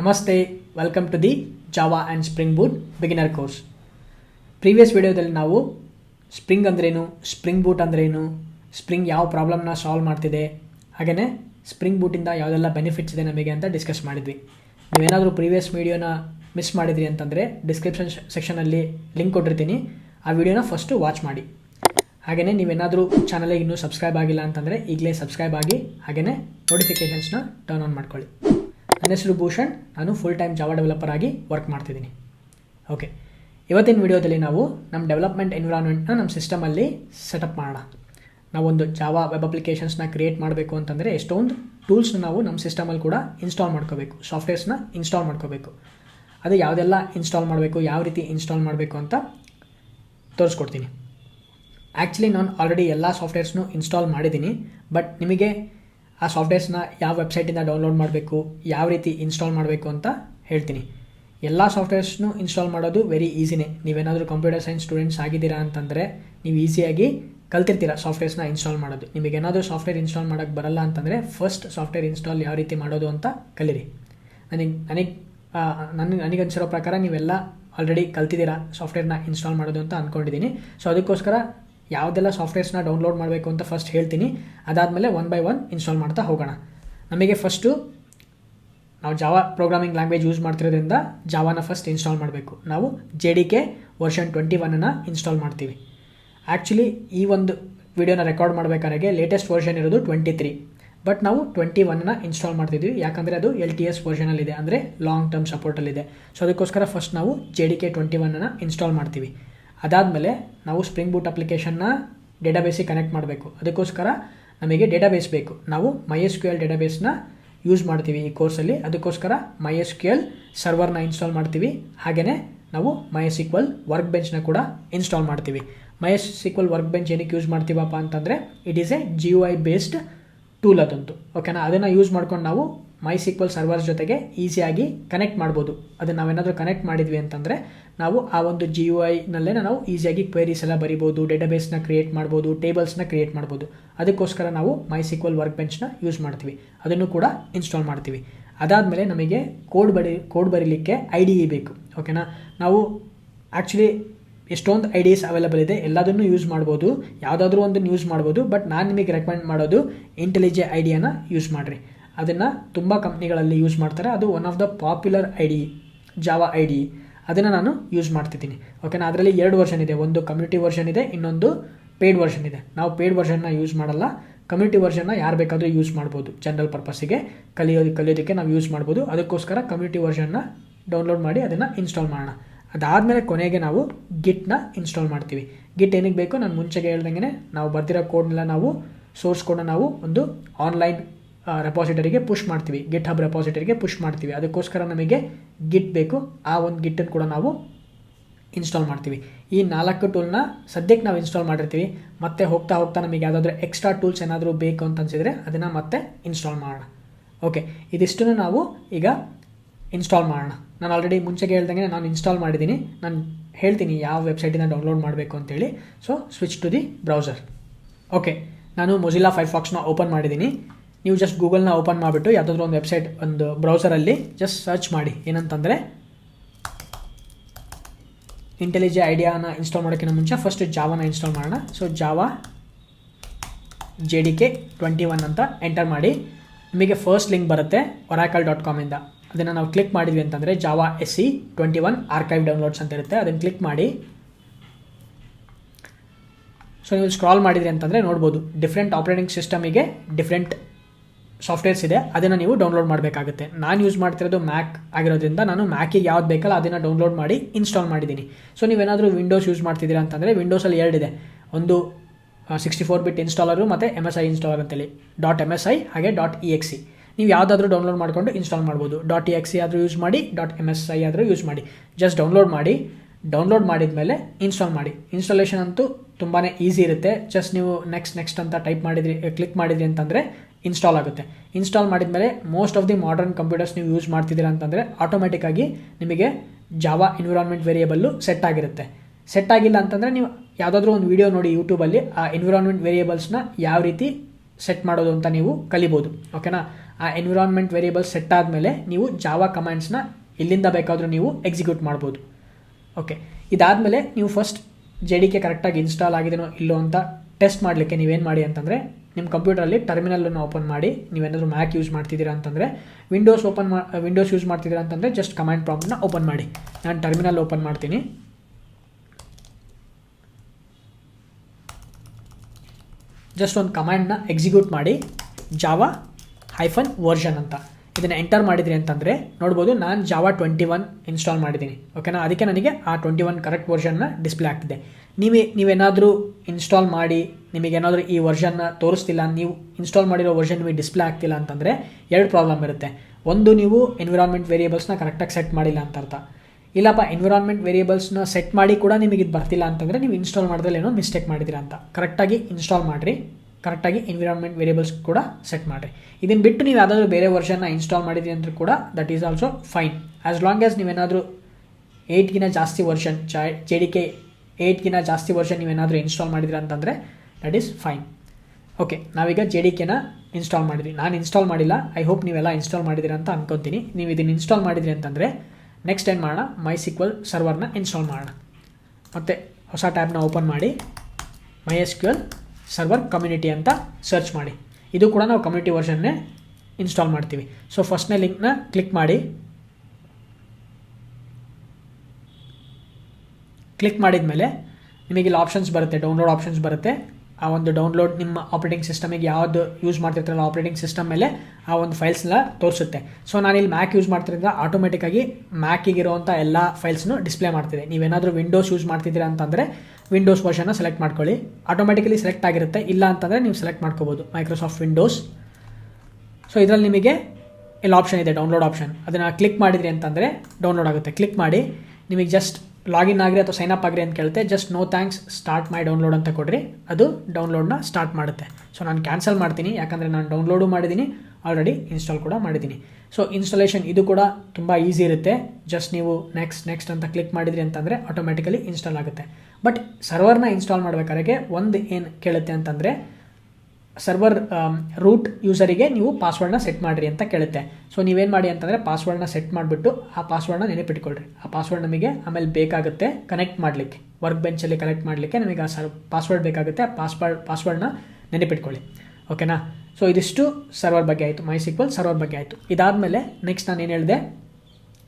ನಮಸ್ತೆ welcome to the Java and Spring Boot beginner course previous ವಿಡಿಯೋದಲ್ಲಿ ನಾವು spring ಅಂದ್ರೇನು ಸ್ಪ್ರಿಂಗ್ ಬೂಟ್ ಅಂದ್ರೇನು ಸ್ಪ್ರಿಂಗ್ ಯಾವ ಪ್ರಾಬ್ಲಮ್ನ ಸಾಲ್ವ್ ಮಾಡ್ತಿದೆ ಹಾಗೆಯೇ ಸ್ಪ್ರಿಂಗ್ ಬೂಟಿಂದ ಯಾವುದೆಲ್ಲ ಬೆನಿಫಿಟ್ಸ್ ಇದೆ ನಮಗೆ ಅಂತ ಡಿಸ್ಕಸ್ ಮಾಡಿದ್ವಿ. ನೀವೇನಾದರೂ ಪ್ರೀವಿಯಸ್ ವೀಡಿಯೋನ ಮಿಸ್ ಮಾಡಿದ್ರಿ ಅಂತಂದರೆ ಡಿಸ್ಕ್ರಿಪ್ಷನ್ ಸೆಕ್ಷನಲ್ಲಿ ಲಿಂಕ್ ಕೊಟ್ಟಿರ್ತೀನಿ. ಆ ವಿಡಿಯೋನ ಫಸ್ಟು ವಾಚ್ ಮಾಡಿ. ಹಾಗೆಯೇ ನೀವೇನಾದರೂ ಚಾನಲಿಗೆ ಇನ್ನೂ ಸಬ್ಸ್ಕ್ರೈಬ್ ಆಗಿಲ್ಲ ಅಂತಂದರೆ ಈಗಲೇ ಸಬ್ಸ್ಕ್ರೈಬ್ ಆಗಿ ಹಾಗೆಯೇ ನೋಟಿಫಿಕೇಷನ್ಸ್ನ ಟರ್ನ್ ಆನ್ ಮಾಡ್ಕೊಳ್ಳಿ. ನನ್ನ ಹೆಸರು ಭೂಷಣ್ ನಾನು ಫುಲ್ ಟೈಮ್ ಜಾವಾ ಡೆವಲಪರ್ ಆಗಿ ವರ್ಕ್ ಮಾಡ್ತಿದ್ದೀನಿ. ಓಕೆ ಇವತ್ತಿನ ವಿಡಿಯೋದಲ್ಲಿ ನಾವು ನಮ್ಮ ಡೆವಲಪ್ಮೆಂಟ್ ಎನ್ವಿರಾನ್ಮೆಂಟ್ನ ನಮ್ಮ ಸಿಸ್ಟಮಲ್ಲಿ ಸೆಟಪ್ ಮಾಡೋಣ. ನಾವೊಂದು ಜಾವಾ ವೆಬ್ ಅಪ್ಲಿಕೇಶನ್ಸ್ನ ಕ್ರಿಯೇಟ್ ಮಾಡಬೇಕು ಅಂತಂದರೆ ಎಷ್ಟೊಂದು ಟೂಲ್ಸ್ನ ನಾವು ನಮ್ಮ ಸಿಸ್ಟಮಲ್ಲಿ ಕೂಡ ಇನ್ಸ್ಟಾಲ್ ಮಾಡ್ಕೋಬೇಕು ಸಾಫ್ಟ್ವೇರ್ಸ್ನ ಇನ್ಸ್ಟಾಲ್ ಮಾಡ್ಕೋಬೇಕು. ಅದು ಯಾವುದೆಲ್ಲ ಇನ್ಸ್ಟಾಲ್ ಮಾಡಬೇಕು, ಯಾವ ರೀತಿ ಇನ್ಸ್ಟಾಲ್ ಮಾಡಬೇಕು ಅಂತ ತೋರಿಸ್ಕೊಡ್ತೀನಿ. ಆ್ಯಕ್ಚುಲಿ ನಾನು ಆಲ್ರೆಡಿ ಎಲ್ಲ ಸಾಫ್ಟ್ವೇರ್ಸ್ನೂ ಇನ್ಸ್ಟಾಲ್ ಮಾಡಿದ್ದೀನಿ ಬಟ್ ನಿಮಗೆ ಆ ಸಾಫ್ಟ್ವೇರ್ಸ್ನ ಯಾವ ವೆಬ್ಸೈಟಿಂದ ಡೌನ್ಲೋಡ್ ಮಾಡಬೇಕು, ಯಾವ ರೀತಿ ಇನ್ಸ್ಟಾಲ್ ಮಾಡಬೇಕು ಅಂತ ಹೇಳ್ತೀನಿ. ಎಲ್ಲ ಸಾಫ್ಟ್ವೇರ್ಸ್ನು ಇನ್ಸ್ಟಾಲ್ ಮಾಡೋದು ವೆರಿ ಈಸಿನೇ ನೀವೇನಾದರೂ ಕಂಪ್ಯೂಟರ್ ಸೈನ್ಸ್ ಸ್ಟೂಡೆಂಟ್ಸ್ ಆಗಿದ್ದೀರಾ ಅಂತಂದರೆ ನೀವು ಈಸಿಯಾಗಿ ಕಲ್ತಿರ್ತೀರ ಸಾಫ್ಟ್ವೇರ್ಸ್ನ ಇನ್ಸ್ಟಾಲ್ ಮಾಡೋದು. ನಿಮಗೇನಾದರೂ ಸಾಫ್ಟ್ವೇರ್ ಇನ್ಸ್ಟಾಲ್ ಮಾಡೋಕ್ಕೆ ಬರಲ್ಲ ಅಂತಂದರೆ ಫಸ್ಟ್ ಸಾಫ್ಟ್ವೇರ್ ಇನ್ಸ್ಟಾಲ್ ಯಾವ ರೀತಿ ಮಾಡೋದು ಅಂತ ಕಲೀರಿ. ನನಗೆ ನನಗೆ ನನಗೆ ನನಗನ್ಸಿರೋ ಪ್ರಕಾರ ನೀವೆಲ್ಲ ಆಲ್ರೆಡಿ ಕಲ್ತಿದ್ದೀರಾ ಸಾಫ್ಟ್ವೇರ್ನ ಇನ್ಸ್ಟಾಲ್ ಮಾಡೋದು ಅಂತ ಅಂದ್ಕೊಂಡಿದ್ದೀನಿ ಸೊ ಅದಕ್ಕೋಸ್ಕರ ಯಾವುದೆಲ್ಲ ಸಾಫ್ಟ್ವೇರ್ಸ್ನ ಡೌನ್ಲೋಡ್ ಮಾಡಬೇಕು ಅಂತ ಫಸ್ಟ್ ಹೇಳ್ತೀನಿ. ಅದಾದಮೇಲೆ ಒನ್ ಬೈ ಒನ್ ಇನ್ಸ್ಟಾಲ್ ಮಾಡ್ತಾ ಹೋಗೋಣ. ನಮಗೆ ಫಸ್ಟು ನಾವು ಜಾವಾ ಪ್ರೋಗ್ರಾಮಿಂಗ್ ಲ್ಯಾಂಗ್ವೇಜ್ ಯೂಸ್ ಮಾಡ್ತಿರೋದ್ರಿಂದ ಜಾವಾನ ಫಸ್ಟ್ ಇನ್ಸ್ಟಾಲ್ ಮಾಡಬೇಕು. ನಾವು J D K version twenty ಒನ್ನನ್ನು install ಮಾಡ್ತೀವಿ. ಆ್ಯಕ್ಚುಲಿ ಈ ಒಂದು ವಿಡಿಯೋನ ರೆಕಾರ್ಡ್ ಮಾಡಬೇಕಾದ್ರೆ ಲೇಟೆಸ್ಟ್ ವರ್ಷನ್ ಇರೋದು ಟ್ವೆಂಟಿ ತ್ರೀ ಬಟ್ ನಾವು ಟ್ವೆಂಟಿ ಒನ್ನ ಇನ್ಸ್ಟಾಲ್ ಮಾಡ್ತಿದ್ವಿ. ಯಾಕಂದರೆ ಅದು ಎಲ್ ಟಿ ಎಸ್ ವರ್ಷನಲ್ಲಿದೆ ಅಂದರೆ ಲಾಂಗ್ ಟರ್ಮ್ ಸಪೋರ್ಟಲ್ಲಿದೆ ಸೊ ಅದಕ್ಕೋಸ್ಕರ ಫಸ್ಟ್ ನಾವು ಜೆ ಡಿ ಕೆ ಟ್ವೆಂಟಿ ಒನ್ನನ್ನು ಇನ್ಸ್ಟಾಲ್ ಮಾಡ್ತೀವಿ. ಅದಾದಮೇಲೆ ನಾವು ಸ್ಪ್ರಿಂಗ್ ಬೂಟ್ ಅಪ್ಲಿಕೇಶನ್ನ ಡೇಟಾಬೇಸಿಗೆ ಕನೆಕ್ಟ್ ಮಾಡಬೇಕು. ಅದಕ್ಕೋಸ್ಕರ ನಮಗೆ ಡೇಟಾಬೇಸ್ ಬೇಕು. ನಾವು ಮೈ ಎಸ್ ಕ್ಯೂ ಎಲ್ ಡೇಟಾಬೇಸ್ನ ಯೂಸ್ ಮಾಡ್ತೀವಿ ಈ ಕೋರ್ಸಲ್ಲಿ ಅದಕ್ಕೋಸ್ಕರ ಮೈ ಎಸ್ ಕ್ಯೂ ಎಲ್ ಸರ್ವರ್ನ ಇನ್ಸ್ಟಾಲ್ ಮಾಡ್ತೀವಿ. ಹಾಗೆಯೇ ನಾವು My S Q L work ಬೆಂಚ್ನ ಕೂಡ ಇನ್ಸ್ಟಾಲ್ ಮಾಡ್ತೀವಿ. My S Q L work bench ಏನಕ್ಕೆ ಯೂಸ್ ಮಾಡ್ತೀವಪ್ಪ ಅಂತಂದರೆ it is a G U I based tool ಅದಂತು. ಓಕೆನಾ ಅದನ್ನು ಯೂಸ್ ಮಾಡ್ಕೊಂಡು ನಾವು ಮೈ ಸಿಕ್ವಲ್ ಸರ್ವರ್ಸ್ ಜೊತೆಗೆ ಈಸಿಯಾಗಿ ಕನೆಕ್ಟ್ ಮಾಡ್ಬೋದು. ಅದನ್ನು ನಾವೇನಾದರೂ ಕನೆಕ್ಟ್ ಮಾಡಿದ್ವಿ ಅಂತಂದರೆ ನಾವು ಆ ಒಂದು ಜಿ ಯು ಐನಲ್ಲೇ ನಾವು ಈಸಿಯಾಗಿ ಕ್ವೇರೀಸ್ ಎಲ್ಲ ಬರಿಬೋದು ಡೇಟಾಬೇಸ್ನ ಕ್ರಿಯೇಟ್ ಮಾಡ್ಬೋದು ಟೇಬಲ್ಸ್ನ ಕ್ರಿಯೇಟ್ ಮಾಡ್ಬೋದು. ಅದಕ್ಕೋಸ್ಕರ ನಾವು ಮೈ ಸಿಕ್ವಲ್ ವರ್ಕ್ ಬೆಂಚ್ನ ಯೂಸ್ ಮಾಡ್ತೀವಿ. ಅದನ್ನು ಕೂಡ ಇನ್ಸ್ಟಾಲ್ ಮಾಡ್ತೀವಿ. ಅದಾದಮೇಲೆ ನಮಗೆ ಕೋಡ್ ಬರಿ ಕೋಡ್ ಬರೀಲಿಕ್ಕೆ ಐ ಡಿ ಇ ಬೇಕು. ಓಕೆನಾ ನಾವು ಆ್ಯಕ್ಚುಲಿ ಎಷ್ಟೊಂದು ಐಡಿಯಾಸ್ ಅವೈಲಬಲ್ ಇದೆ, ಎಲ್ಲದನ್ನು ಯೂಸ್ ಮಾಡ್ಬೋದು. ಯಾವುದಾದ್ರೂ ಒಂದನ್ನು ಯೂಸ್ ಮಾಡ್ಬೋದು ಬಟ್ ನಾನು ನಿಮಗೆ ರೆಕಮೆಂಡ್ ಮಾಡೋದು ಇಂಟೆಲಿಜೆ ಐಡಿಯಾನ ಯೂಸ್ ಮಾಡಿರಿ. ಅದನ್ನು ತುಂಬ ಕಂಪ್ನಿಗಳಲ್ಲಿ ಯೂಸ್ ಮಾಡ್ತಾರೆ. ಅದು one of the popular I D Java I D ಅದನ್ನು ನಾನು ಯೂಸ್ ಮಾಡ್ತಿದ್ದೀನಿ. ಓಕೆನಾ ಅದರಲ್ಲಿ ಎರಡು ವರ್ಷನ್ ಇದೆ. ಒಂದು ಕಮ್ಯುನಿಟಿ ವರ್ಷನ್ ಇದೆ, ಇನ್ನೊಂದು ಪೇಯ್ಡ್ ವರ್ಷನ್ ಇದೆ. ನಾವು ಪೇಯ್ಡ್ ವರ್ಷನ್ನ ಯೂಸ್ ಮಾಡಲ್ಲ. ಕಮ್ಯುನಿಟಿ ವರ್ಷನ್ನ ಯಾರು ಬೇಕಾದರೂ ಯೂಸ್ ಮಾಡ್ಬೋದು. ಜನರಲ್ ಪರ್ಪಸ್ಸಿಗೆ ಕಲಿಯೋದು ಕಲಿಯೋದಕ್ಕೆ ನಾವು ಯೂಸ್ ಮಾಡ್ಬೋದು. ಅದಕ್ಕೋಸ್ಕರ ಕಮ್ಯುನಿಟಿ ವರ್ಷನ್ನ ಡೌನ್ಲೋಡ್ ಮಾಡಿ ಅದನ್ನು ಇನ್ಸ್ಟಾಲ್ ಮಾಡೋಣ. ಅದಾದಮೇಲೆ ಕೊನೆಗೆ ನಾವು ಗಿಟ್ನ ಇನ್ಸ್ಟಾಲ್ ಮಾಡ್ತೀವಿ. ಗಿಟ್ ಏನಕ್ಕೆ ಬೇಕು? ನಾನು ಮುಂಚೆಗೆ ಹೇಳ್ದಂಗೆ ನಾವು ಬರ್ದಿರೋ ಕೋಡ್ನೆಲ್ಲ ನಾವು ಸೋರ್ಸ್ ಕೋಡ್ನ ನಾವು ಒಂದು ಆನ್ಲೈನ್ ರೆಪಾಸಿಟರಿಗೆ ಪುಷ್ ಮಾಡ್ತೀವಿ ಗಿಟ್ ಹಬ್ ರೆಪಾಸಿಟರಿಗೆ ಪುಷ್ ಮಾಡ್ತೀವಿ. ಅದಕ್ಕೋಸ್ಕರ ನಮಗೆ ಗಿಟ್ ಬೇಕು. ಆ ಒಂದು ಗಿಟ್ಟನ್ನು ಕೂಡ ನಾವು ಇನ್ಸ್ಟಾಲ್ ಮಾಡ್ತೀವಿ. ಈ ನಾಲ್ಕು ಟೂಲ್ನ ಸದ್ಯಕ್ಕೆ ನಾವು ಇನ್ಸ್ಟಾಲ್ ಮಾಡಿರ್ತೀವಿ. ಮತ್ತೆ ಹೋಗ್ತಾ ಹೋಗ್ತಾ ನಮಗೆ ಯಾವುದಾದ್ರೂ ಎಕ್ಸ್ಟ್ರಾ ಟೂಲ್ಸ್ ಏನಾದರೂ ಬೇಕು ಅಂತ ಅನಿಸಿದರೆ ಅದನ್ನು ಮತ್ತೆ ಇನ್ಸ್ಟಾಲ್ ಮಾಡೋಣ. ಓಕೆ, ಇದಿಷ್ಟನ್ನು ನಾವು ಈಗ ಇನ್ಸ್ಟಾಲ್ ಮಾಡೋಣ. ನಾನು ಆಲ್ರೆಡಿ ಮುಂಚೆಗೆ ಹೇಳ್ದಂಗೆ ನಾನು ಇನ್ಸ್ಟಾಲ್ ಮಾಡಿದ್ದೀನಿ. ನಾನು ಹೇಳ್ತೀನಿ ಯಾವ ವೆಬ್ಸೈಟಿಂದ ಡೌನ್ಲೋಡ್ ಮಾಡಬೇಕು ಅಂತೇಳಿ. So, switch to the browser. Okay, ನಾನು ಮೊಜಿಲಾ ಫೈವ್ ಫಾಕ್ಸ್ನ ಓಪನ್ ಮಾಡಿದ್ದೀನಿ. ನೀವು ಜಸ್ಟ್ ಗೂಗಲ್ನ ಓಪನ್ ಮಾಡಿಬಿಟ್ಟು ಯಾವುದಾದ್ರೂ ಒಂದು ವೆಬ್ಸೈಟ್ ಒಂದು ಬ್ರೌಸರಲ್ಲಿ ಜಸ್ಟ್ ಸರ್ಚ್ ಮಾಡಿ. ಏನಂತಂದರೆ ಇಂಟೆಲಿಜೆ ಐಡಿಯಾನ ಇನ್ಸ್ಟಾಲ್ ಮಾಡೋಕ್ಕಿಂತ ಮುಂಚೆ ಫಸ್ಟ್ ಜಾವಾನ ಇನ್ಸ್ಟಾಲ್ ಮಾಡೋಣ. So Java J D K twenty one ಅಂತ ಎಂಟರ್ ಮಾಡಿ. ನಿಮಗೆ ಫಸ್ಟ್ ಲಿಂಕ್ ಬರುತ್ತೆ ಒರಾಕಲ್ ಡಾಟ್ ಕಾಮಿಂದ ಅದನ್ನು ನಾವು ಕ್ಲಿಕ್ ಮಾಡಿದ್ವಿ ಅಂತಂದರೆ Java S E twenty one archive downloads ಅಂತ ಇರುತ್ತೆ. ಅದನ್ನು ಕ್ಲಿಕ್ ಮಾಡಿ. ಸೊ ನೀವು ಸ್ಕ್ರಾಲ್ ಮಾಡಿದ್ರಿ ಅಂತಂದರೆ ನೋಡ್ಬೋದು. ಡಿಫ್ರೆಂಟ್ ಆಪ್ರೇಟಿಂಗ್ ಸಿಸ್ಟಮಿಗೆ ಡಿಫ್ರೆಂಟ್ ಸಾಫ್ಟ್ವೇರ್ಸ್ ಇದೆ, ಅದನ್ನು ನೀವು ಡೌನ್ಲೋಡ್ ಮಾಡಬೇಕಾಗುತ್ತೆ. ನಾನು ಯೂಸ್ ಮಾಡ್ತಿರೋದು ಮ್ಯಾಕ್ ಆಗಿರೋದ್ರಿಂದ ನಾನು ಮ್ಯಾಕಿಗೆ ಯಾವ್ದು ಬೇಕಲ್ಲ ಅದನ್ನು ಡೌನ್ಲೋಡ್ ಮಾಡಿ ಇನ್ಸ್ಟಾಲ್ ಮಾಡಿದ್ದೀನಿ. ಸೊ ನೀವೇನಾದರೂ ವಿಂಡೋಸ್ ಯೂಸ್ ಮಾಡ್ತಿದ್ದೀರಾ ಅಂತಂದರೆ ವಿಂಡೋಸಲ್ಲಿ ಎರಡಿದೆ ಒಂದು ಸಿಕ್ಸ್ಟಿ ಫೋರ್ ಬಿಟ್ ಇನ್ಸ್ಟಾಲರು ಮತ್ತು ಎಂ ಎಸ್ ಐ ಇನ್ಸ್ಟಾಲರ್ ಅಂತೇಳಿ. ಡಾಟ್ ಎಂ ಎಸ್ ಐ ಹಾಗೆ ಡಾಟ್ ಇ ಎಕ್ಸಿ ನೀವು ಯಾವುದಾದ್ರೂ ಡೌನ್ಲೋಡ್ ಮಾಡಿಕೊಂಡು ಇನ್ಸ್ಟಾಲ್ ಮಾಡ್ಬೋದು. ಡಾಟ್ ಇ ಎಕ್ಸಿ ಆದರೂ ಯೂಸ್ ಮಾಡಿ ಡಾಟ್ ಎಂ ಎಸ್ ಐ ಆದರೂ ಯೂಸ್ ಮಾಡಿ. ಜಸ್ಟ್ ಡೌನ್ಲೋಡ್ ಮಾಡಿ ಡೌನ್ಲೋಡ್ ಮಾಡಿದ ಮೇಲೆ ಇನ್ಸ್ಟಾಲ್ ಮಾಡಿ. ಇನ್ಸ್ಟಾಲೇಷನ್ ಅಂತೂ ತುಂಬಾ ಈಸಿ ಇರುತ್ತೆ. ಜಸ್ಟ್ ನೀವು ನೆಕ್ಸ್ಟ್ ನೆಕ್ಸ್ಟ್ ಅಂತ ಟೈಪ್ ಮಾಡಿದ್ರಿ ಕ್ಲಿಕ್ ಮಾಡಿದ್ರಿ ಅಂತಂದರೆ ಇನ್ಸ್ಟಾಲ್ ಆಗುತ್ತೆ. ಇನ್ಸ್ಟಾಲ್ ಮಾಡಿದ ಮೇಲೆ most of the modern computers ನೀವು ಯೂಸ್ ಮಾಡ್ತಿದ್ದೀರಾ ಅಂತಂದರೆ ಆಟೋಮೆಟಿಕ್ಕಾಗಿ ನಿಮಗೆ ಜಾವಾ ಎನ್ವಿರಾನ್ಮೆಂಟ್ ವೇರಿಯೇಬಲ್ಲು ಸೆಟ್ ಆಗಿರುತ್ತೆ. ಸೆಟ್ ಆಗಿಲ್ಲ ಅಂತಂದರೆ ನೀವು ಯಾವುದಾದ್ರೂ ಒಂದು ವಿಡಿಯೋ ನೋಡಿ ಯೂಟ್ಯೂಬಲ್ಲಿ ಆ ಎನ್ವಿರಾನ್ಮೆಂಟ್ ವೇರಿಯೇಬಲ್ಸ್ನ ಯಾವ ರೀತಿ ಸೆಟ್ ಮಾಡೋದು ಅಂತ ನೀವು ಕಲಿಬೋದು. ಓಕೆನಾ ಆ ಎನ್ವಿರಾನ್ಮೆಂಟ್ ವೇರಿಯೇಬಲ್ಸ್ ಸೆಟ್ ಆದಮೇಲೆ ನೀವು ಜಾವಾ ಕಮಾಂಡ್ಸ್ನ ಎಲ್ಲಿಂದ ಬೇಕಾದರೂ ನೀವು ಎಕ್ಸಿಕ್ಯೂಟ್ ಮಾಡ್ಬೋದು. ಓಕೆ ಇದಾದಮೇಲೆ ನೀವು ಫಸ್ಟ್ ಜೆ ಡಿ ಕೆ ಕರೆಕ್ಟಾಗಿ ಇನ್ಸ್ಟಾಲ್ ಆಗಿದೆನೋ ಇಲ್ಲೋ ಅಂತ ಟೆಸ್ಟ್ ಮಾಡಲಿಕ್ಕೆ ನೀವೇನು ಮಾಡಿ ಅಂತಂದರೆ ನಿಮ್ಮ ಕಂಪ್ಯೂಟರಲ್ಲಿ ಟರ್ಮಿನಲನ್ನು ಓಪನ್ ಮಾಡಿ ನೀವೇನಾದರೂ ಮ್ಯಾಕ್ ಯೂಸ್ ಮಾಡ್ತಿದ್ದೀರಾ ಅಂತಂದರೆ ವಿಂಡೋಸ್ ಓಪನ್ ಮಾ ವಿಂಡೋಸ್ ಯೂಸ್ ಮಾಡ್ತಿದ್ದೀರಾ ಅಂತಂದರೆ ಜಸ್ಟ್ ಕಮಾಂಡ್ ಪ್ರಾಂಪ್ಟ್ನ ಓಪನ್ ಮಾಡಿ. ನಾನು ಟರ್ಮಿನಲ್ ಓಪನ್ ಮಾಡ್ತೀನಿ. ಜಸ್ಟ್ ಒಂದು ಕಮ್ಯಾಂಡ್ನ ಎಕ್ಸಿಕ್ಯೂಟ್ ಮಾಡಿ ಜಾವಾ ಹೈಫನ್ ವರ್ಷನ್ ಅಂತ. ಇದನ್ನು ಎಂಟರ್ ಮಾಡಿದ್ರಿ ಅಂತಂದರೆ, ನೋಡ್ಬೋದು ನಾನು ಜಾವಾ ಟ್ವೆಂಟಿ ಒನ್ ಇನ್ಸ್ಟಾಲ್ ಮಾಡಿದ್ದೀನಿ ಓಕೆನಾ ಅದಕ್ಕೆ ನನಗೆ ಆ ಟ್ವೆಂಟಿ ಒನ್ ಕರೆಕ್ಟ್ ವರ್ಷನ್ನ ಡಿಸ್ಪ್ಲೇ ಆಗ್ತಿದೆ. ನೀವೇ ನೀವೇನಾದರೂ ಇನ್ಸ್ಟಾಲ್ ಮಾಡಿ ನಿಮಗೇನಾದರೂ ಈ ವರ್ಷನ್ನ ತೋರಿಸ್ತಿಲ್ಲ, ನೀವು ಇನ್ಸ್ಟಾಲ್ ಮಾಡಿರೋ ವರ್ಷನ್ ನಿಮಗೆ ಡಿಸ್ಪ್ಲೇ ಆಗ್ತಿಲ್ಲ ಅಂತಂದರೆ ಎರಡು ಪ್ರಾಬ್ಲಮ್ ಇರುತ್ತೆ. ಒಂದು, ನೀವು ಎನ್ವಿರಾನ್ಮೆಂಟ್ ವೇರಿಯೇಬಲ್ಸ್ನ ಕರೆಕ್ಟಾಗಿ ಸೆಟ್ ಮಾಡಿಲ್ಲ ಅಂತ ಅರ್ಥ. ಇಲ್ಲಪ್ಪ ಎನ್ವಿರಾನ್ಮೆಂಟ್ ವೇರಿಯೇಬಲ್ಸ್ನ ಸೆಟ್ ಮಾಡಿ ಕೂಡ ನಿಮಗೆ ಇದು ಬರ್ತಿಲ್ಲ ಅಂತಂದರೆ ನೀವು ಇನ್ಸ್ಟಾಲ್ ಮಾಡಿದ್ರೆ ಏನೋ ಮಿಸ್ಟೇಕ್ ಮಾಡಿದ್ದೀರಾ ಅಂತ. ಕರೆಕ್ಟಾಗಿ ಇನ್ಸ್ಟಾಲ್ ಮಾಡಿರಿ. ಕರೆಕ್ಟಾಗಿ ಎನ್ವಿರಾನ್ಮೆಂಟ್ ವೇರಿಯೇಬಲ್ಸ್ ಕೂಡ ಸೆಟ್ ಮಾಡಿರಿ. ಇದನ್ನು ಬಿಟ್ಟು ನೀವು ಯಾವುದಾದ್ರೂ ಬೇರೆ ವರ್ಷನ್ನ ಇನ್ಸ್ಟಾಲ್ ಮಾಡಿದ್ರಿ ಅಂದರೂ ಕೂಡ that is also fine as long as ನೀವೇನಾದರೂ ಏಯ್ಟ್ಗಿನ ಜಾಸ್ತಿ ವರ್ಷನ್ ಚಾ ಜೆ ಡಿ ಕೆ ಏಯ್ಟ್ಗಿನ ಜಾಸ್ತಿ ವರ್ಷನ್ ನೀವೇನಾದರೂ ಇನ್ಸ್ಟಾಲ್ ಮಾಡಿದ್ರಿ ಅಂತಂದರೆ ದಟ್ ಈಸ್ ಫೈನ್ ಓಕೆ ನಾವೀಗ ಜೆ ಡಿ ಕೆನ ಇನ್ಸ್ಟಾಲ್ ಮಾಡಿದ್ವಿ. ನಾನು ಇನ್ಸ್ಟಾಲ್ ಮಾಡಿಲ್ಲ. ಐ ಹೋಪ್ ನೀವೆಲ್ಲ ಇನ್ಸ್ಟಾಲ್ ಮಾಡಿದಿರ ಅಂತ ಅನ್ಕೊತೀನಿ. ನೀವು ಇದನ್ನು ಇನ್ಸ್ಟಾಲ್ ಮಾಡಿದ್ರಿ ಅಂತಂದರೆ ನೆಕ್ಸ್ಟ್ ಏನು ಮಾಡೋಣ? ಮೈ ಸಿಕ್ವಲ್ ಸರ್ವರ್ನ ಇನ್ಸ್ಟಾಲ್ ಮಾಡೋಣ. ಮತ್ತು ಹೊಸ ಟ್ಯಾಬ್ನ ಓಪನ್ ಮಾಡಿ. My S Q L server community ಅಂತ ಸರ್ಚ್ ಮಾಡಿ. ಇದು ಕೂಡ ನಾವು ಕಮ್ಯುನಿಟಿ ವರ್ಷನ್ನೇ ಇನ್ಸ್ಟಾಲ್ ಮಾಡ್ತೀವಿ. ಸೊ ಫಸ್ಟ್ನೇ ಲಿಂಕ್ನ ಕ್ಲಿಕ್ ಮಾಡಿ. ಕ್ಲಿಕ್ ಮಾಡಿದ ಮೇಲೆ ನಿಮಗೆ ಇಲ್ಲಿ ಆಪ್ಷನ್ಸ್ ಬರುತ್ತೆ ಡೌನ್ಲೋಡ್ ಆಪ್ಷನ್ಸ್ ಬರುತ್ತೆ. ಆ ಒಂದು ಡೌನ್ಲೋಡ್ ನಿಮ್ಮ ಆಪ್ರೇಟಿಂಗ್ ಸಿಸ್ಟಮಿಗೆ ಯಾವುದು ಯೂಸ್ ಮಾಡ್ತಿರ್ತಾರಲ್ಲ ಆಪ್ರೇಟಿಂಗ್ ಸಿಸ್ಟಮ್ ಮೇಲೆ ಆ ಒಂದು ಫೈಲ್ಸ್ನ ತೋರಿಸುತ್ತೆ. ಸೊ ನಾನಿಲ್ಲಿ ಮ್ಯಾಕ್ ಯೂಸ್ ಮಾಡ್ತಿರೋದ್ರಿಂದ ಆಟೋಮೆಟಿಕ್ಕಾಗಿ ಮ್ಯಾಕಿಗಿರುವಂಥ ಎಲ್ಲ ಫೈಲ್ಸ್ನು ಡಿಸ್ಪ್ಲೇ ಮಾಡ್ತಿದೆ. ನೀವೇನಾದರೂ ವಿಂಡೋಸ್ ಯೂಸ್ ಮಾಡ್ತಿದ್ದೀರಾ ಅಂತಂದರೆ ವಿಂಡೋಸ್ ವರ್ಷನ್ನ ಸೆಲೆಕ್ಟ್ ಮಾಡ್ಕೊಳ್ಳಿ. ಆಟೋಮೆಟಿಕಲಿ ಸೆಲೆಕ್ಟ್ ಆಗಿರುತ್ತೆ. ಇಲ್ಲ ಅಂತಂದರೆ ನೀವು ಸೆಲೆಕ್ಟ್ ಮಾಡ್ಕೋಬೋದು. ಮೈಕ್ರೋಸಾಫ್ಟ್ ವಿಂಡೋಸ್ ಸೊ ಇದರಲ್ಲಿ ನಿಮಗೆ ಇಲ್ಲಿ ಆಪ್ಷನ್ ಇದೆ ಡೌನ್ಲೋಡ್ ಆಪ್ಷನ್ ಅದನ್ನು ಕ್ಲಿಕ್ ಮಾಡಿದ್ರಿ ಅಂತಂದರೆ ಡೌನ್ಲೋಡ್ ಆಗುತ್ತೆ. ಕ್ಲಿಕ್ ಮಾಡಿ, ನಿಮಗೆ ಜಸ್ಟ್ ಲಾಗಿನ್ ಆಗಿರಿ ಅಥವಾ ಸೈನ್ ಅಪ್ ಆಗಿರಿ ಅಂತ ಕೇಳುತ್ತೆ. Just no thanks start my download ಅಂತ ಕೊಡ್ರಿ. ಅದು ಡೌನ್ಲೋಡ್ನ ಸ್ಟಾರ್ಟ್ ಮಾಡುತ್ತೆ. ಸೊ ನಾನು ಕ್ಯಾನ್ಸಲ್ ಮಾಡ್ತೀನಿ. ಯಾಕಂದರೆ ನಾನು ಡೌನ್ಲೋಡು ಮಾಡಿದ್ದೀನಿ. ಆಲ್ರೆಡಿ ಇನ್ಸ್ಟಾಲ್ ಕೂಡ ಮಾಡಿದ್ದೀನಿ. ಸೊ ಇನ್ಸ್ಟಾಲೇಷನ್ ಇದು ಕೂಡ ತುಂಬ ಈಸಿ ಇರುತ್ತೆ. ಜಸ್ಟ್ ನೀವು ನೆಕ್ಸ್ಟ್ ನೆಕ್ಸ್ಟ್ ಅಂತ ಕ್ಲಿಕ್ ಮಾಡಿದ್ರಿ ಅಂತಂದರೆ ಆಟೋಮೆಟಿಕಲಿ ಇನ್ಸ್ಟಾಲ್ ಆಗುತ್ತೆ. ಬಟ್ ಸರ್ವರ್ನ ಇನ್ಸ್ಟಾಲ್ ಮಾಡಬೇಕಾದ್ರೆ ಒಂದು ಏನು ಕೇಳುತ್ತೆ ಅಂತಂದರೆ ಸರ್ವರ್ ರೂಟ್ ಯೂಸರಿಗೆ ನೀವು ಪಾಸ್ವರ್ಡ್ನ ಸೆಟ್ ಮಾಡಿರಿ ಅಂತ ಕೇಳುತ್ತೆ. ಸೊ ನೀವೇನು ಮಾಡಿ ಅಂತಂದರೆ ಪಾಸ್ವರ್ಡ್ನ ಸೆಟ್ ಮಾಡಿಬಿಟ್ಟು ಆ ಪಾಸ್ವರ್ಡ್ನ ನೆನಪಿಟ್ಕೊಳ್ರಿ. ಆ ಪಾಸ್ವರ್ಡ್ ನಮಗೆ ಆಮೇಲೆ ಬೇಕಾಗುತ್ತೆ ಕನೆಕ್ಟ್ ಮಾಡಲಿಕ್ಕೆ. ವರ್ಕ್ ಬೆಂಚಲ್ಲಿ ಕನೆಕ್ಟ್ ಮಾಡಲಿಕ್ಕೆ ನಮಗೆ ಆ ಸರ್ ಪಾಸ್ವರ್ಡ್ ಬೇಕಾಗುತ್ತೆ, ಆ ಪಾಸ್ವರ್ಡ್ ಪಾಸ್ವರ್ಡ್ನ ನೆನಪಿಟ್ಕೊಳ್ಳಿ. ಓಕೆನಾ ಸೊ ಇದಿಷ್ಟು ಸರ್ವರ್ ಬಗ್ಗೆ ಆಯಿತು ಮೈ ಸಿಕ್ವಲ್ ಸರ್ವರ್ ಬಗ್ಗೆ ಆಯಿತು. ಇದಾದಮೇಲೆ ನೆಕ್ಸ್ಟ್ ನಾನು ಏನು ಹೇಳಿದೆ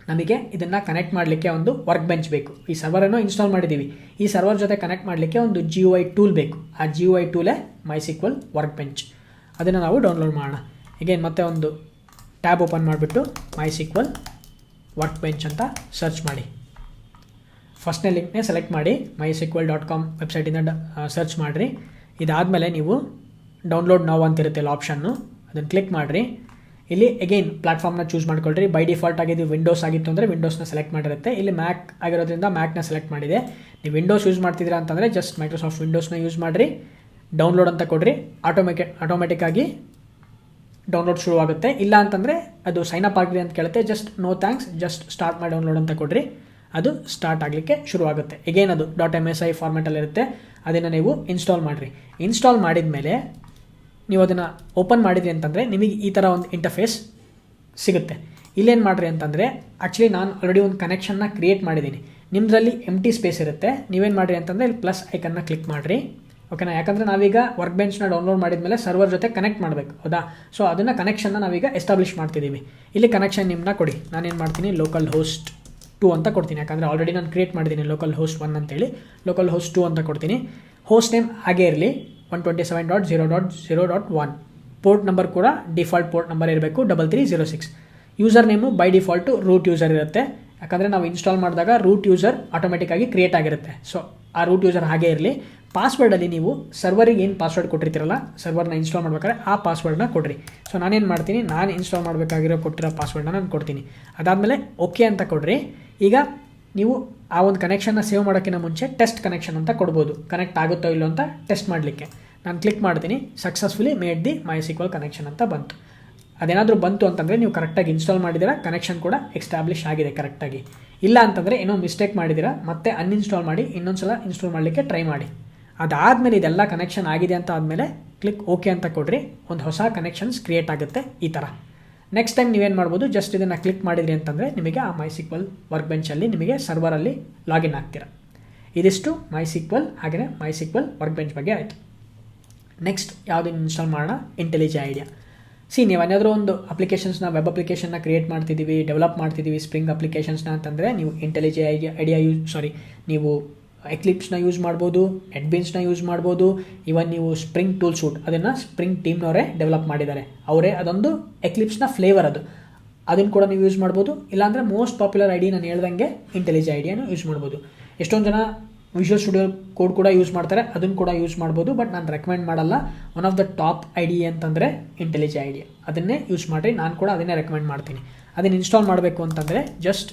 ನಮಗೆ ಇದನ್ನು ಕನೆಕ್ಟ್ ಮಾಡಲಿಕ್ಕೆ ಒಂದು ವರ್ಕ್ ಬೆಂಚ್ ಬೇಕು. ಈ ಸರ್ವರನ್ನು ಇನ್ಸ್ಟಾಲ್ ಮಾಡಿದ್ದೀವಿ ಈ ಸರ್ವರ್ ಜೊತೆ ಕನೆಕ್ಟ್ ಮಾಡಲಿಕ್ಕೆ ಒಂದು ಜಿ ಐ ಟೂಲ್ ಬೇಕು. ಆ ಜಿ ಐ ಟೂಲೇ ಮೈ ಸಿಕ್ವಲ್ ವರ್ಕ್ ಬೆಂಚ್ ಅದನ್ನು ನಾವು ಡೌನ್ಲೋಡ್ ಮಾಡೋಣ. ಈಗೇನು ಮತ್ತೆ ಒಂದು ಟ್ಯಾಬ್ ಓಪನ್ ಮಾಡಿಬಿಟ್ಟು ಮೈ ಸಿಕ್ವಲ್ ವರ್ಕ್ ಬೆಂಚ್ ಅಂತ ಸರ್ಚ್ ಮಾಡಿ ಫಸ್ಟ್ನೇ ಲಿಂಕ್ನೇ ಸೆಲೆಕ್ಟ್ ಮಾಡಿ ಮೈ ಸಿಕ್ವಲ್ ಡಾಟ್ ಕಾಮ್ ವೆಬ್ಸೈಟಿಂದ ಸರ್ಚ್ ಮಾಡಿರಿ. ಇದಾದಮೇಲೆ ನೀವು ಡೌನ್ಲೋಡ್ ನಾವು ಅಂತಿರುತ್ತೆ ಆಪ್ಷನ್ನು ಅದನ್ನು ಕ್ಲಿಕ್ ಮಾಡಿರಿ. ಇಲ್ಲಿ ಅಗೈನ್ ಪ್ಲಾಟ್ಫಾರ್ಮ್ನ ಚೂಸ್ ಮಾಡ್ಕೊಳ್ರಿ. ಬೈ ಡಿಫಾಲ್ಟ್ ಆಗಿದ್ದು ವಿಂಡೋಸ್ ಆಗಿತ್ತು ಅಂದರೆ ವಿಂಡೋಸ್ನ ಸೆಲೆಕ್ಟ್ ಮಾಡಿರುತ್ತೆ. ಇಲ್ಲಿ ಮ್ಯಾಕ್ ಆಗಿರೋದ್ರಿಂದ ಮ್ಯಾಕ್ನ ಸೆಲೆಕ್ಟ್ ಮಾಡಿದೆ. ನೀವು ವಿಂಡೋಸ್ ಯೂಸ್ ಮಾಡ್ತಿದ್ದೀರಾ ಅಂತಂದರೆ ಜಸ್ಟ್ ಮೈಕ್ರೋಸಾಫ್ಟ್ ವಿಂಡೋಸ್ನ ಯೂಸ್ ಮಾಡಿರಿ. ಡೌನ್ಲೋಡ್ ಅಂತ ಕೊಡ್ರಿ. ಆಟೋಮೆಟಿ ಆಟೋಮೆಟಿಕ್ಕಾಗಿ ಡೌನ್ಲೋಡ್ ಶುರುವಾಗುತ್ತೆ. ಇಲ್ಲ ಅಂತಂದರೆ ಅದು ಸೈನ್ ಅಪ್ ಆಗಲಿ ಅಂತ ಕೇಳುತ್ತೆ. Just no thanks just start ಮಾಡಿ ಡೌನ್ಲೋಡ್ ಅಂತ ಕೊಡ್ರಿ. ಅದು ಸ್ಟಾರ್ಟ್ ಆಗಲಿಕ್ಕೆ ಶುರುವಾಗುತ್ತೆ. ಎಗೇನ್ ಅದು. ಡಾಟ್ ಎಂ ಎಸ್ ಐ ಫಾರ್ಮೆಟಲ್ಲಿರುತ್ತೆ ಅದನ್ನು ನೀವು ಇನ್ಸ್ಟಾಲ್ ಮಾಡಿರಿ. ಇನ್ಸ್ಟಾಲ್ ಮಾಡಿದ ಮೇಲೆ ನೀವು ಅದನ್ನು ಓಪನ್ ಮಾಡಿದ್ರಿ ಅಂತಂದರೆ ನಿಮಗೆ ಈ ಥರ ಒಂದು ಇಂಟರ್ಫೇಸ್ ಸಿಗುತ್ತೆ. ಇಲ್ಲೇನು ಮಾಡಿರಿ ಅಂತಂದರೆ ಆ್ಯಕ್ಚುಲಿ ನಾನು ಆಲ್ರೆಡಿ ಒಂದು ಕನೆಕ್ಷನ್ನ ಕ್ರಿಯೇಟ್ ಮಾಡಿದ್ದೀನಿ. ನಿಮ್ಮದ್ರಲ್ಲಿ ಎಂ ಟಿ ಸ್ಪೇಸ್ ಇರುತ್ತೆ. ನೀವೇನು ಮಾಡಿರಿ ಅಂತಂದರೆ ಇಲ್ಲಿ ಪ್ಲಸ್ ಐಕನ್ನ ಕ್ಲಿಕ್ ಮಾಡಿರಿ. ಓಕೆನಾ ಯಾಕಂದರೆ ನಾವೀಗ ವರ್ಕ್ ಬೆಂಚ್ನ ಡೌನ್ಲೋಡ್ ಮಾಡಿದ ಮೇಲೆ ಸರ್ವರ್ ಜೊತೆ ಕನೆಕ್ಟ್ ಮಾಡಬೇಕು. ಹೌದಾ? ಸೊ ಅದನ್ನು ಕನೆಕ್ಷನ್ನ ನಾವೀಗ ಎಸ್ಟಾಬ್ಲಿಷ್ ಮಾಡ್ತಿದ್ದೀವಿ ಇಲ್ಲಿ ಕನೆಕ್ಷನ್ ನಿಮ್ಮನ್ನ ಕೊಡಿ. ನಾನೇನು ಮಾಡ್ತೀನಿ? ಲೋಕಲ್ ಹೋಸ್ಟ್ ಟು ಅಂತ ಕೊಡ್ತೀನಿ. ಯಾಕಂದರೆ ಆಲ್ರೆಡಿ ನಾನು ಕ್ರಿಯೇಟ್ ಮಾಡಿದ್ದೀನಿ ಲೋಕಲ್ ಹೋಸ್ಟ್ ಒನ್ ಅಂತೇಳಿ. ಲೋಕಲ್ ಹೋಸ್ಟ್ ಟು ಅಂತ ಕೊಡ್ತೀನಿ. ಹೋಸ್ಟ್ ನೇಮ್ ಹಾಗೇ ಇರಲಿ. One twenty seven dot zero dot zero dot one port number ಕೂಡ ಡಿಫಾಲ್ಟ್ ಪೋರ್ಟ್ ನಂಬರ್ ಇರಬೇಕು double three zero six user name by default root user ಇರುತ್ತೆ. ಯಾಕಂದರೆ ನಾವು ಇನ್ಸ್ಟಾಲ್ ಮಾಡಿದಾಗ ರೂಟ್ ಯೂಸರ್ ಆಟೋಮೆಟಿಕ್ಕಾಗಿ ಕ್ರಿಯೇಟ್ ಆಗಿರುತ್ತೆ. ಸೊ ಆ ರೂಟ್ ಯೂಸರ್ ಹಾಗೇ ಇರಲಿ. ಪಾಸ್ವರ್ಡಲ್ಲಿ ನೀವು ಸರ್ವರಿಗೆ ಏನು ಪಾಸ್ವರ್ಡ್ ಕೊಟ್ಟಿರ್ತೀರಲ್ಲ, ಸರ್ವರ್ನ ಇನ್ಸ್ಟಾಲ್ ಮಾಡ್ಬೇಕಾದ್ರೆ ಆ ಪಾಸ್ವರ್ಡ್ನ ಕೊಡ್ರಿ. ಸೊ ನಾನೇನು ಮಾಡ್ತೀನಿ, ನಾನು ಇನ್ಸ್ಟಾಲ್ ಮಾಡಬೇಕಾಗಿರೋ ಕೊಟ್ಟಿರೋ ಪಾಸ್ವರ್ಡ್ನ ನಾನು ಕೊಡ್ತೀನಿ. ಅದಾದಮೇಲೆ ಓಕೆ ಅಂತ ಕೊಡ್ರಿ. ಈಗ ನೀವು ಆ ಒಂದು ಕನೆಕ್ಷನ್ನ ಸೇವ್ ಮಾಡೋಕ್ಕಿಂತ ಮುಂಚೆ ಟೆಸ್ಟ್ ಕನೆಕ್ಷನ್ ಅಂತ ಕೊಡ್ಬೋದು. ಕನೆಕ್ಟ್ ಆಗುತ್ತೋ ಇಲ್ಲೋ ಅಂತ ಟೆಸ್ಟ್ ಮಾಡಲಿಕ್ಕೆ. ನಾನು ಕ್ಲಿಕ್ ಮಾಡ್ತೀನಿ. Successfully made the my sequel connection ಅಂತ ಬಂತು. ಅದೇನಾದರೂ ಬಂತು ಅಂತಂದರೆ ನೀವು ಕರೆಕ್ಟಾಗಿ ಇನ್ಸ್ಟಾಲ್ ಮಾಡಿದ್ದೀರಾ ಕನೆಕ್ಷನ್ ಕೂಡ ಎಕ್ಸ್ಟಾಬ್ಲಿಷ್ ಆಗಿದೆ ಕರೆಕ್ಟಾಗಿ ಇಲ್ಲ ಅಂತಂದರೆ ಏನೋ ಮಿಸ್ಟೇಕ್ ಮಾಡಿದ್ದೀರಾ, ಮತ್ತೆ ಅನ್ಇನ್ಸ್ಟಾಲ್ ಮಾಡಿ ಇನ್ನೊಂದು ಸಲ ಇನ್ಸ್ಟಾಲ್ ಮಾಡಲಿಕ್ಕೆ ಟ್ರೈ ಮಾಡಿ. ಅದಾದಮೇಲೆ ಇದೆಲ್ಲ ಕನೆಕ್ಷನ್ ಆಗಿದೆ ಅಂತ ಆದಮೇಲೆ ಕ್ಲಿಕ್ ಓಕೆ ಅಂತ ಕೊಡ್ರಿ. ಒಂದು ಹೊಸ ಕನೆಕ್ಷನ್ಸ್ ಕ್ರಿಯೇಟ್ ಆಗುತ್ತೆ ಈ ಥರ ನೆಕ್ಸ್ಟ್ ಟೈಮ್ ನೀವೇನು ಮಾಡ್ಬೋದು ಜಸ್ಟ್ ಇದನ್ನು ಕ್ಲಿಕ್ ಮಾಡಿದ್ರಿ ಅಂತಂದರೆ ನಿಮಗೆ ಆ ಮೈ ಸಿಕ್ವಲ್ ವರ್ಕ್ ಬೆಂಚಲ್ಲಿ ನಿಮಗೆ ಸರ್ವರಲ್ಲಿ ಲಾಗಿನ್ ಆಗ್ತೀರ. ಇದಿಷ್ಟು ಮೈ ಸಿಕ್ವಲ್ ಹಾಗೆಯೇ ಮೈ ಸಿಕ್ವಲ್ ವರ್ಕ್ ಬೆಂಚ್ ಬಗ್ಗೆ ಆಯಿತು. ನೆಕ್ಸ್ಟ್ ಯಾವುದನ್ನು ಇನ್ಸ್ಟಾಲ್ ಮಾಡೋಣ? ಇಂಟೆಲಿಜೆ ಐಡಿಯಾ ಸಿ ನೀವು ಏನಾದರೂ ಒಂದು ಅಪ್ಲಿಕೇಶನ್ಸ್ನ ವೆಬ್ ಅಪ್ಲಿಕೇಶನ್ನ ಕ್ರಿಯೇಟ್ ಮಾಡ್ತಿದ್ದೀವಿ ಡೆವಲಪ್ ಮಾಡ್ತಿದ್ದೀವಿ ಸ್ಪ್ರಿಂಗ್ ಅಪ್ಲಿಕೇಶನ್ಸ್ನ ಅಂತಂದರೆ ನೀವು IntelliJ IDEA IDEA use sorry ನೀವು ಎಕ್ಲಿಪ್ಸ್ನ ಯೂಸ್ ಮಾಡ್ಬೋದು ಎಡ್ಬಿನ್ಸ್ನ ಯೂಸ್ ಮಾಡ್ಬೋದು ಇವನ್ ನೀವು ಸ್ಪ್ರಿಂಗ್ ಟೂಲ್ ಸೂಟ್ ಅದನ್ನು ಸ್ಪ್ರಿಂಗ್ ಟೀಮ್ನವರೇ ಡೆವಲಪ್ ಮಾಡಿದ್ದಾರೆ. ಅವರೇ ಅದೊಂದು ಎಕ್ಲಿಪ್ಸ್ನ ಫ್ಲೇವರ್ ಅದು. ಅದನ್ನು ಕೂಡ ನೀವು ಯೂಸ್ ಮಾಡ್ಬೋದು. ಇಲ್ಲಾಂದರೆ ಮೋಸ್ಟ್ ಪಾಪ್ಯುಲರ್ ಐಡಿ ನಾನು ಹೇಳ್ದಂಗೆ ಇಂಟೆಲಿಜೆ ಐಡಿಯಾನು ಯೂಸ್ ಮಾಡ್ಬೋದು. ಎಷ್ಟೊಂದು ಜನ ವಿಜುವಲ್ ಸ್ಟುಡಿಯೋ ಕೋಡ್ ಕೂಡ ಯೂಸ್ ಮಾಡ್ತಾರೆ, ಅದನ್ನು ಕೂಡ ಯೂಸ್ ಮಾಡ್ಬೋದು ಬಟ್ ನಾನು ರೆಕಮೆಂಡ್ ಮಾಡಲ್ಲ. One of the top I D ಅಂತಂದರೆ ಇಂಟೆಲಿಜೆ ಐಡಿಯಾ ಅದನ್ನೇ ಯೂಸ್ ಮಾಡಿರಿ, ನಾನು ಕೂಡ ಅದನ್ನೇ ರೆಕಮೆಂಡ್ ಮಾಡ್ತೀನಿ. ಅದನ್ನು ಇನ್ಸ್ಟಾಲ್ ಮಾಡಬೇಕು ಅಂತಂದರೆ ಜಸ್ಟ್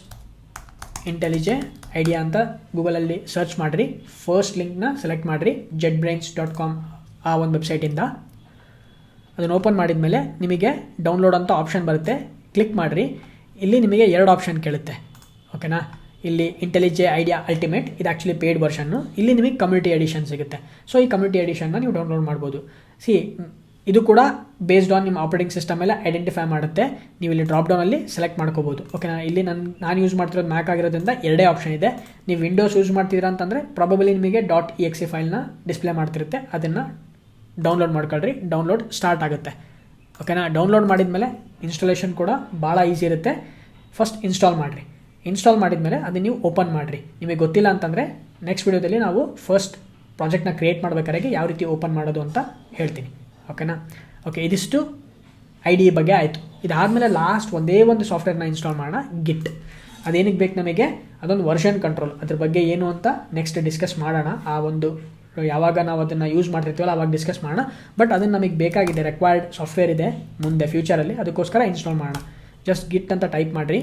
ಇಂಟೆಲಿಜೆ ಐಡಿಯಾ ಅಂತ ಗೂಗಲಲ್ಲಿ ಸರ್ಚ್ ಮಾಡಿರಿ. ಫಸ್ಟ್ ಲಿಂಕ್ನ ಸೆಲೆಕ್ಟ್ ಮಾಡಿರಿ. ಜೆಡ್ ಬ್ರೈನ್ಸ್ ಡಾಟ್ ಕಾಮ್ ಆ ಒಂದು ವೆಬ್ಸೈಟಿಂದ ಅದನ್ನು ಓಪನ್ ಮಾಡಿದ ಮೇಲೆ ನಿಮಗೆ ಡೌನ್ಲೋಡ್ ಅಂತ ಆಪ್ಷನ್ ಬರುತ್ತೆ. ಕ್ಲಿಕ್ ಮಾಡಿರಿ. ಇಲ್ಲಿ ನಿಮಗೆ ಎರಡು ಆಪ್ಷನ್ ಕೇಳುತ್ತೆ. ಓಕೆನಾ ಇಲ್ಲಿ ಇಂಟೆಲಿಜೆ ಐಡಿಯಾ ಅಲ್ಟಿಮೇಟ್ ಇದು ಆ್ಯಕ್ಚುಲಿ ಪೇಯ್ಡ್ ವರ್ಷನ್ನು ಇಲ್ಲಿ ನಿಮಗೆ ಕಮ್ಯುನಿಟಿ ಎಡಿಷನ್ ಸಿಗುತ್ತೆ. ಸೊ ಈ ಕಮ್ಯುನಿಟಿ ಎಡಿಷನ್ನ ನೀವು ಡೌನ್ಲೋಡ್ ಮಾಡ್ಬೋದು. ಸಿ ಇದು ಕೂಡ ಬೇಸ್ಡ್ ಆನ್ ನಿಮ್ಮ ಆಪರೇಟಿಂಗ್ ಸಿಸ್ಟಮ್ ಎಲ್ಲ ಐಡೆಂಟಿಫೈ ಮಾಡುತ್ತೆ. ನೀವು ಇಲ್ಲಿ ಡ್ರಾಪ್ ಡೌನಲ್ಲಿ ಸೆಲೆಕ್ಟ್ ಮಾಡ್ಕೋಬೋದು. ಓಕೆನಾ ಇಲ್ಲಿ ನಾನು ನಾನು ಯೂಸ್ ಮಾಡ್ತಿರೋದು ಮ್ಯಾಕ್ ಆಗಿರೋದ್ರಿಂದ ಎರಡೇ ಆಪ್ಷನ್ ಇದೆ. ನೀವು ವಿಂಡೋಸ್ ಯೂಸ್ ಮಾಡ್ತಿದ್ದೀರಾ ಅಂತಂದರೆ ಪ್ರಾಬಬಲಿ ನಿಮಗೆ. ಡಾಟ್ ಇ ಎಕ್ಸಿ ಫೈಲ್ನ ಡಿಸ್ಪ್ಲೇ ಮಾಡ್ತಿರುತ್ತೆ. ಅದನ್ನು ಡೌನ್ಲೋಡ್ ಮಾಡ್ಕೊಳ್ರಿ. ಡೌನ್ಲೋಡ್ ಸ್ಟಾರ್ಟ್ ಆಗುತ್ತೆ. ಓಕೆನಾ ಡೌನ್ಲೋಡ್ ಮಾಡಿದ ಮೇಲೆ ಇನ್ಸ್ಟಾಲೇಷನ್ ಕೂಡ ಭಾಳ ಈಸಿ ಇರುತ್ತೆ. ಫಸ್ಟ್ ಇನ್ಸ್ಟಾಲ್ ಮಾಡಿರಿ. ಇನ್ಸ್ಟಾಲ್ ಮಾಡಿದ ಮೇಲೆ ಅದನ್ನು ನೀವು ಓಪನ್ ಮಾಡಿರಿ. ನಿಮಗೆ ಗೊತ್ತಿಲ್ಲ ಅಂತಂದರೆ ನೆಕ್ಸ್ಟ್ ವೀಡಿಯೋದಲ್ಲಿ ನಾವು ಫಸ್ಟ್ ಪ್ರಾಜೆಕ್ಟ್ನ ಕ್ರಿಯೇಟ್ ಮಾಡಬೇಕಾದ್ರೆ ಯಾವ ರೀತಿ ಓಪನ್ ಮಾಡೋದು ಅಂತ ಹೇಳ್ತೀನಿ. ಓಕೆನಾ ಓಕೆ ಇದಿಷ್ಟು ಐ ಡಿ ಬಗ್ಗೆ ಆಯಿತು. ಇದಾದಮೇಲೆ ಲಾಸ್ಟ್ ಒಂದೇ ಒಂದು ಸಾಫ್ಟ್ವೇರ್ನ ಇನ್ಸ್ಟಾಲ್ ಮಾಡೋಣ ಗಿಟ್ ಅದೇನಕ್ಕೆ ಬೇಕು ನಮಗೆ? ಅದೊಂದು ವರ್ಷನ್ ಕಂಟ್ರೋಲ್ ಅದ್ರ ಬಗ್ಗೆ ಏನು ಅಂತ ನೆಕ್ಸ್ಟ್ ಡಿಸ್ಕಸ್ ಮಾಡೋಣ. ಆ ಒಂದು, ಯಾವಾಗ ನಾವು ಅದನ್ನು ಯೂಸ್ ಮಾಡ್ತಿರ್ತೀವಲ್ಲ, ಅವಾಗ ಡಿಸ್ಕಸ್ ಮಾಡೋಣ. ಬಟ್ ಅದನ್ನು ನಮಗೆ ಬೇಕಾಗಿದೆ ರೆಕ್ವೈರ್ಡ್ ಸಾಫ್ಟ್ವೇರ್ ಇದೆ ಮುಂದೆ ಫ್ಯೂಚರಲ್ಲಿ ಅದಕ್ಕೋಸ್ಕರ ಇನ್ಸ್ಟಾಲ್ ಮಾಡೋಣ. ಜಸ್ಟ್ ಗಿಟ್ ಅಂತ ಟೈಪ್ ಮಾಡಿರಿ.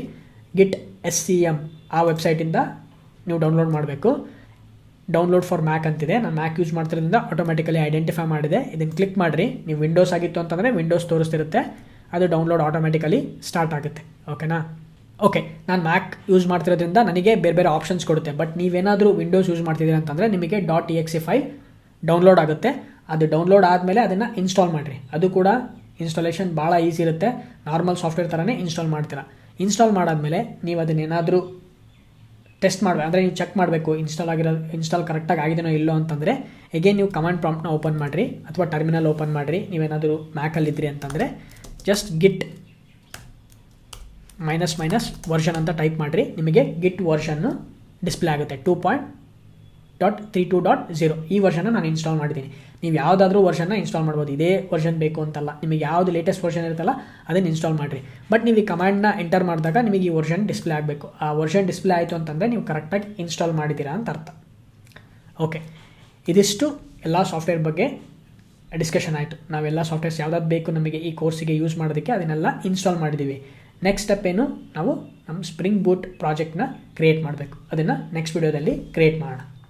ಗಿಟ್ ಎಸ್ ಸಿ ಎಂ ಆ ವೆಬ್ಸೈಟಿಂದ ನೀವು ಡೌನ್ಲೋಡ್ ಮಾಡಬೇಕು. ಡೌನ್ಲೋಡ್ ಫಾರ್ ಮ್ಯಾಕ್ ಅಂತಿದೆ. ನಾನು ಮ್ಯಾಕ್ ಯೂಸ್ ಮಾಡ್ತಿರೋದ್ರಿಂದ ಆಟೋಮೆಟಿಕಲಿ ಐಡೆಂಟಿಫೈ ಮಾಡಿದೆ. ಇದನ್ನು ಕ್ಲಿಕ್ ಮಾಡಿರಿ. ನೀವು ವಿಂಡೋಸ್ ಆಗಿತ್ತು ಅಂತಂದರೆ ವಿಂಡೋಸ್ ತೋರಿಸ್ತಿರುತ್ತೆ. ಅದು ಡೌನ್ಲೋಡ್ ಆಟೋಮೆಟಿಕಲಿ ಸ್ಟಾರ್ಟ್ ಆಗುತ್ತೆ. ಓಕೆನಾ ಓಕೆ ನಾನು ಮ್ಯಾಕ್ ಯೂಸ್ ಮಾಡ್ತಿರೋದ್ರಿಂದ ನನಗೆ ಬೇರೆ ಬೇರೆ ಆಪ್ಷನ್ಸ್ ಕೊಡುತ್ತೆ. ಬಟ್ ನೀವೇನಾದರೂ ವಿಂಡೋಸ್ ಯೂಸ್ ಮಾಡ್ತಿದ್ದೀರಿ ಅಂತಂದರೆ ನಿಮಗೆ. Dot E X file download ಆಗುತ್ತೆ. ಅದು ಡೌನ್ಲೋಡ್ ಆದಮೇಲೆ ಅದನ್ನು ಇನ್ಸ್ಟಾಲ್ ಮಾಡಿರಿ. ಅದು ಕೂಡ ಇನ್ಸ್ಟಾಲೇಷನ್ ಭಾಳ ಈಸಿ ಇರುತ್ತೆ. ನಾರ್ಮಲ್ ಸಾಫ್ಟ್ವೇರ್ ಥರನೇ ಇನ್ಸ್ಟಾಲ್ ಮಾಡ್ತೀರಾ. ಇನ್ಸ್ಟಾಲ್ ಮಾಡಾದಮೇಲೆ ನೀವು ಅದನ್ನೇನಾದರೂ ಟೆಸ್ಟ್ ಮಾಡಬೇಕು. ಅಂದರೆ ನೀವು ಚೆಕ್ ಮಾಡಬೇಕು, ಇನ್ಸ್ಟಾಲ್ ಆಗಿರೋ, ಇನ್ಸ್ಟಾಲ್ ಕರೆಕ್ಟಾಗಿ ಆಗಿದೆಯೋ ಇಲ್ಲೋ ಅಂತಂದರೆ ಎಗೇನ್ ನೀವು ಕಮಾಂಡ್ ಪ್ರಾಂಪ್ಟ್ನ ಓಪನ್ ಮಾಡಿರಿ, ಅಥವಾ ಟರ್ಮಿನಲ್ ಓಪನ್ ಮಾಡಿರಿ, ನೀವೇನಾದರೂ ಮ್ಯಾಕಲ್ಲಿದ್ರಿ ಅಂತಂದರೆ just Git minus minus version ಅಂತ ಟೈಪ್ ಮಾಡಿರಿ, ನಿಮಗೆ ಗಿಟ್ ವರ್ಷನ್ನು ಡಿಸ್ಪ್ಲೇ ಆಗುತ್ತೆ two point dot three two dot zero ಈ ವರ್ಷನ ನಾನು ಇನ್ಸ್ಟಾಲ್ ಮಾಡಿದ್ದೀನಿ. ನೀವು ಯಾವುದಾದ್ರೂ ವರ್ಷನ್ನ ಇನ್ಸ್ಟಾಲ್ ಮಾಡ್ಬೋದು. ಇದೇ ವರ್ಷನ್ ಬೇಕು ಅಂತಲ್ಲ. ನಿಮಗೆ ಯಾವುದು ಲೇಟೆಸ್ಟ್ ವರ್ಷನ್ ಇರುತ್ತಲ್ಲ, ಅದನ್ನು ಇನ್ಸ್ಟಾಲ್ ಮಾಡಿರಿ. ಬಟ್ ನೀವು ಈ ಕಮಾಂಡ್ನ ಎಂಟರ್ ಮಾಡಿದಾಗ ನಿಮಗೆ ಈ ವರ್ಷನ್ ಡಿಸ್ಪ್ಲೇ ಆಗಬೇಕು. ಆ ವರ್ಷನ್ ಡಿಸ್ಪ್ಲೇ ಆಯಿತು ಅಂತಂದರೆ ನೀವು ಕರೆಕ್ಟಾಗಿ ಇನ್ಸ್ಟಾಲ್ ಮಾಡಿದ್ದೀರಾ ಅಂತ ಅರ್ಥ. ಓಕೆ ಇದಿಷ್ಟು ಎಲ್ಲ ಸಾಫ್ಟ್ವೇರ್ ಬಗ್ಗೆ ಡಿಸ್ಕಷನ್ ಆಯಿತು. ನಾವೆಲ್ಲ ಸಾಫ್ಟ್ವೇರ್ಸ್ ಯಾವ್ದಾದ್ರು ಬೇಕು ನಮಗೆ ಈ ಕೋರ್ಸಿಗೆ ಯೂಸ್ ಮಾಡೋದಕ್ಕೆ ಅದನ್ನೆಲ್ಲ ಇನ್ಸ್ಟಾಲ್ ಮಾಡಿದ್ದೀವಿ ನೆಕ್ಸ್ಟ್ ಸ್ಟೆಪ್ ಏನು? ನಾವು ನಮ್ಮ ಸ್ಪ್ರಿಂಗ್ ಬೂಟ್ ಪ್ರಾಜೆಕ್ಟ್ನ ಕ್ರಿಯೇಟ್ ಮಾಡಬೇಕು. ಅದನ್ನು ನೆಕ್ಸ್ಟ್ ವಿಡಿಯೋದಲ್ಲಿ ಕ್ರಿಯೇಟ್ ಮಾಡೋಣ.